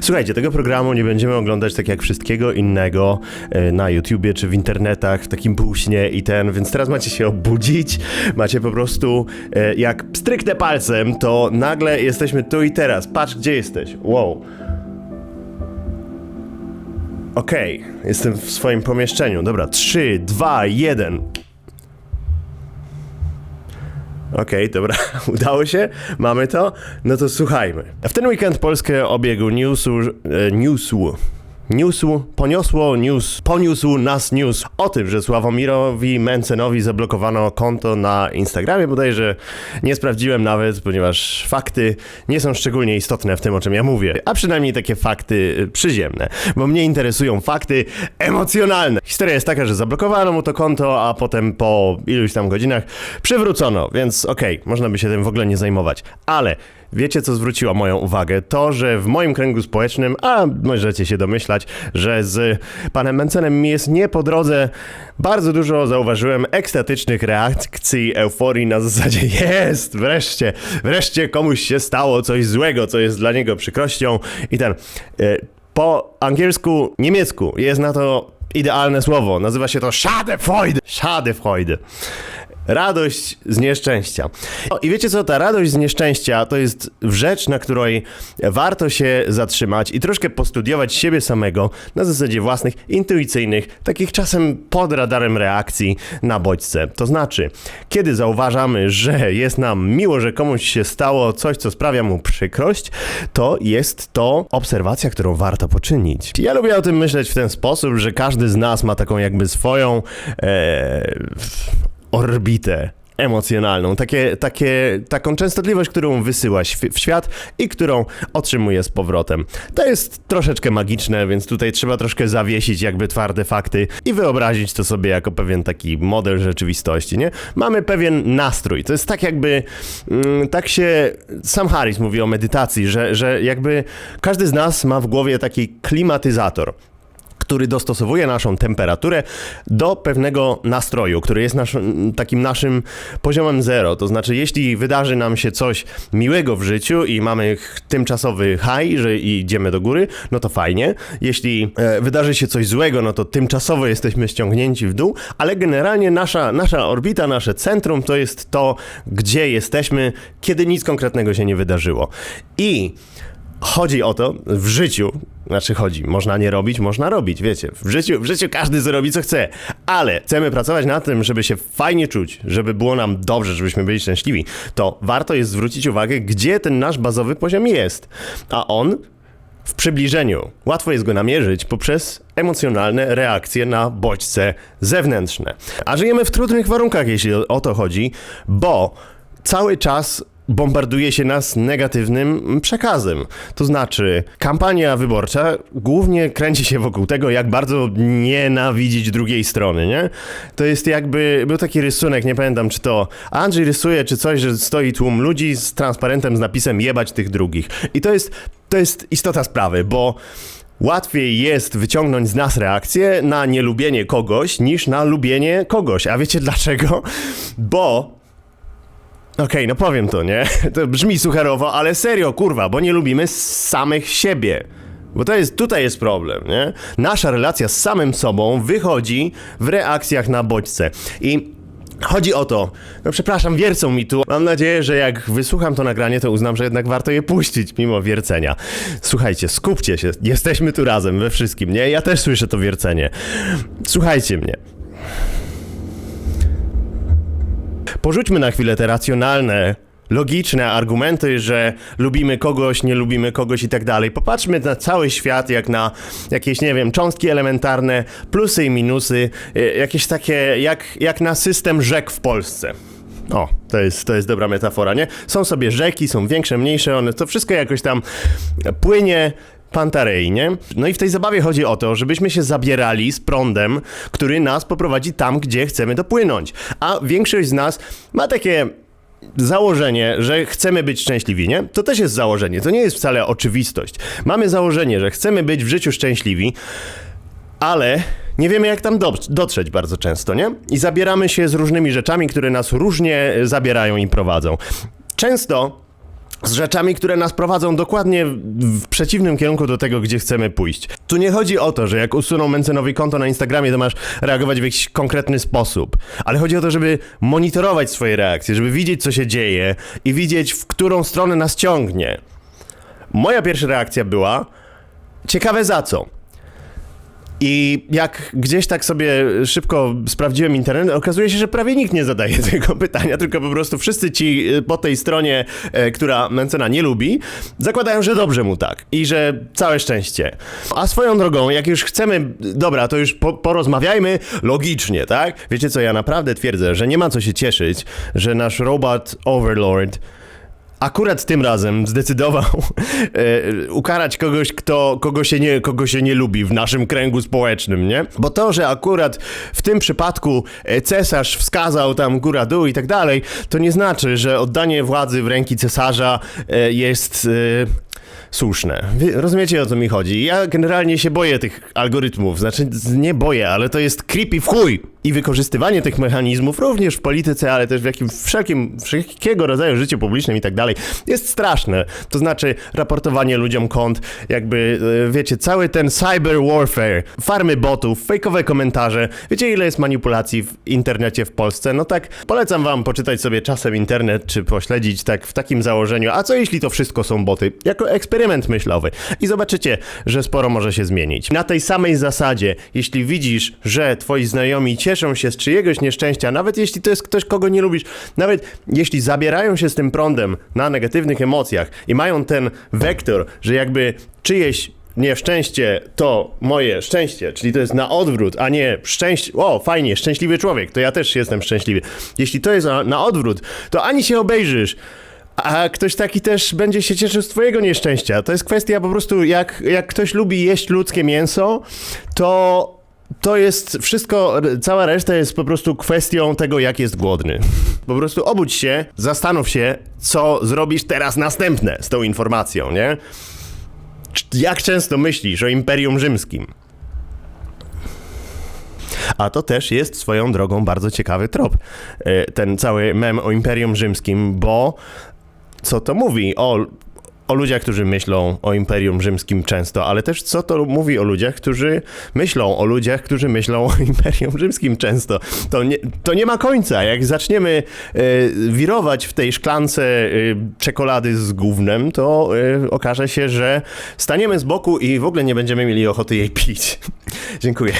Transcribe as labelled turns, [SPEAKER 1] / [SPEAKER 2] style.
[SPEAKER 1] Słuchajcie, tego programu nie będziemy oglądać tak jak wszystkiego innego e, na YouTubie czy w internetach, w takim półśnie i ten, więc teraz macie się obudzić, macie po prostu, e, jak stryknę palcem, to nagle jesteśmy tu i teraz. Patrz, gdzie jesteś. Wow. Okej, jestem w swoim pomieszczeniu. Dobra, 3, 2, 1. Okej, dobra, udało się, mamy to, no to słuchajmy. W ten weekend Polskę obiegł newsu, e, newsu, newsu, poniosło news, poniósł nas news o tym, że Sławomirowi Mencenowi zablokowano konto na Instagramie, bodajże nie sprawdziłem nawet, ponieważ fakty nie są szczególnie istotne w tym, o czym ja mówię, a przynajmniej takie fakty y, przyziemne, bo mnie interesują fakty emocjonalne. Historia jest taka, że zablokowano mu to konto, a potem po iluś tam godzinach przywrócono, więc okej, można by się tym w ogóle nie zajmować, ale Wiecie, co zwróciło moją uwagę? To, że w moim kręgu społecznym, a możecie się domyślać, że z panem Mencenem mi jest nie po drodze, bardzo dużo zauważyłem ekstatycznych reakcji, euforii na zasadzie jest, wreszcie, wreszcie komuś się stało coś złego, co jest dla niego przykrością i ten... e, Po angielsku, niemiecku jest na to idealne słowo. Nazywa się to Schadenfreude. Schadenfreude. Radość z nieszczęścia. O, I wiecie co, ta radość z nieszczęścia to jest rzecz, na której warto się zatrzymać i troszkę postudiować siebie samego na zasadzie własnych, intuicyjnych, takich czasem pod radarem reakcji na bodźce. To znaczy, kiedy zauważamy, że jest nam miło, że komuś się stało coś, co sprawia mu przykrość, to jest to obserwacja, którą warto poczynić. Ja lubię o tym myśleć w ten sposób, że każdy z nas ma taką jakby swoją e, orbitę emocjonalną, takie, takie, taką częstotliwość, którą wysyła świ- w świat i którą otrzymuje z powrotem. To jest troszeczkę magiczne, więc tutaj trzeba troszkę zawiesić jakby twarde fakty i wyobrazić to sobie jako pewien taki model rzeczywistości, nie? Mamy pewien nastrój, to jest tak jakby, mm, tak się, sam Harris mówi o medytacji, że, że jakby każdy z nas ma w głowie taki klimatyzator który dostosowuje naszą temperaturę do pewnego nastroju, który jest naszym, takim naszym poziomem zero. To znaczy, jeśli wydarzy nam się coś miłego w życiu i mamy tymczasowy high, że idziemy do góry, no to fajnie. Jeśli e, wydarzy się coś złego, no to tymczasowo jesteśmy ściągnięci w dół, ale generalnie nasza, nasza orbita, nasze centrum to jest to, gdzie jesteśmy, kiedy nic konkretnego się nie wydarzyło. I Chodzi o to w życiu, znaczy chodzi, można nie robić, można robić, wiecie. W życiu, w życiu każdy zrobi co chce, ale chcemy pracować na tym, żeby się fajnie czuć, żeby było nam dobrze, żebyśmy byli szczęśliwi, to warto jest zwrócić uwagę, gdzie ten nasz bazowy poziom jest. A on w przybliżeniu. Łatwo jest go namierzyć poprzez emocjonalne reakcje na bodźce zewnętrzne. A żyjemy w trudnych warunkach, jeśli o- to chodzi, bo cały czas bombarduje się nas negatywnym przekazem. To znaczy, kampania wyborcza głównie kręci się wokół tego, jak bardzo nienawidzić drugiej strony, nie? To jest jakby, był taki rysunek, nie pamiętam czy to Andrzej rysuje, czy coś, że stoi tłum ludzi z transparentem z napisem jebać tych drugich. I to jest, to jest istota sprawy, bo Łatwiej jest wyciągnąć z nas reakcję na nielubienie kogoś, niż na lubienie kogoś. A wiecie dlaczego? Bo Okej, no powiem to, nie? To brzmi sucherowo, ale serio, kurwa, bo nie lubimy samych siebie. Bo to jest, tutaj jest problem, nie? Nasza relacja z samym sobą wychodzi w reakcjach na bodźce. I chodzi o to, no przepraszam, wiercą mi tu. Mam nadzieję, że jak wysłucham to nagranie, to uznam, że jednak warto je puścić, mimo wiercenia. Słuchajcie, skupcie się, jesteśmy tu razem, we wszystkim, nie? Ja też słyszę to wiercenie. Słuchajcie mnie. Porzućmy na chwilę te racjonalne, logiczne argumenty, że lubimy kogoś, nie lubimy kogoś i tak dalej. Popatrzmy na cały świat jak na jakieś, nie wiem, cząstki elementarne, plusy i minusy, e, jakieś takie, jak, jak na system rzek w Polsce. O, to jest, to jest dobra metafora, nie? Są sobie rzeki, są większe, mniejsze, one, to wszystko jakoś tam płynie Pantarei, nie? No i w tej zabawie chodzi o to, żebyśmy się zabierali z prądem, który nas poprowadzi tam, gdzie chcemy dopłynąć. A większość z nas ma takie założenie, że chcemy być szczęśliwi, nie? To też jest założenie, to nie jest wcale oczywistość. Mamy założenie, że chcemy być w życiu szczęśliwi, ale nie wiemy jak tam do, dotrzeć bardzo często, nie? I zabieramy się z różnymi rzeczami, które nas różnie zabierają i prowadzą. Często z rzeczami, które nas prowadzą dokładnie w- przeciwnym kierunku do tego, gdzie chcemy pójść. Tu nie chodzi o to, że jak usuną Mencenowi konto na Instagramie, to masz reagować w jakiś konkretny sposób, ale chodzi o to, żeby monitorować swoje reakcje, żeby widzieć, co się dzieje i widzieć, w którą stronę nas ciągnie. Moja pierwsza reakcja była ciekawe za co. I jak gdzieś tak sobie szybko sprawdziłem internet, okazuje się, że prawie nikt nie zadaje tego pytania, tylko po prostu wszyscy ci y, po tej stronie, e, która Mencena nie lubi, zakładają, że dobrze mu tak i że całe szczęście. A swoją drogą, jak już chcemy, dobra, to już po, porozmawiajmy logicznie, tak? Wiecie co, ja naprawdę twierdzę, że nie ma co się cieszyć, że nasz robot Overlord akurat tym razem zdecydował e, ukarać kogoś, kto, kogo, się nie, kogo się nie lubi w naszym kręgu społecznym, nie? Bo to, że akurat w tym przypadku e, cesarz wskazał tam góra dół i tak dalej, to nie znaczy, że oddanie władzy w ręki cesarza e, jest... E, słuszne. Wy rozumiecie o co mi chodzi? Ja generalnie się boję tych algorytmów, znaczy nie boję, ale to jest creepy w chuj. I wykorzystywanie tych mechanizmów również w polityce, ale też w jakim wszelkim, wszelkiego rodzaju życiu publicznym i tak dalej jest straszne. To znaczy raportowanie ludziom kont, jakby e, wiecie, cały ten cyber warfare, farmy botów, fejkowe komentarze. Wiecie ile jest manipulacji w internecie w Polsce? No tak, polecam wam poczytać sobie czasem internet, czy pośledzić tak w takim założeniu, a co jeśli to wszystko są boty? Jako eksperyment myślowy. I zobaczycie, że sporo może się zmienić. Na tej samej zasadzie, jeśli widzisz, że twoi znajomi cieszą się z czyjegoś nieszczęścia, nawet jeśli to jest ktoś, kogo nie lubisz, nawet jeśli zabierają się z tym prądem na negatywnych emocjach i mają ten wektor, że jakby czyjeś nieszczęście to moje szczęście, czyli to jest na odwrót, a nie szczęście. O, fajnie, szczęśliwy człowiek, to ja też jestem szczęśliwy. Jeśli to jest na, na odwrót, to ani się obejrzysz. A ktoś taki też będzie się cieszył z twojego nieszczęścia. To jest kwestia po prostu, jak, jak ktoś lubi jeść ludzkie mięso, to to jest wszystko, cała reszta jest po prostu kwestią tego, jak jest głodny. Po prostu obudź się, zastanów się, co zrobisz teraz następne z tą informacją, nie? Jak często myślisz o Imperium Rzymskim? A to też jest swoją drogą bardzo ciekawy trop. e, Ten cały mem o Imperium Rzymskim, bo co to mówi o, o ludziach, którzy myślą o Imperium Rzymskim często, ale też co to mówi o ludziach, którzy myślą o ludziach, którzy myślą o Imperium Rzymskim często. To nie, to nie ma końca. Jak zaczniemy e, wirować w tej szklance e, czekolady z gównem, to e, okaże się, że staniemy z boku i w ogóle nie będziemy mieli ochoty jej pić. Dziękuję.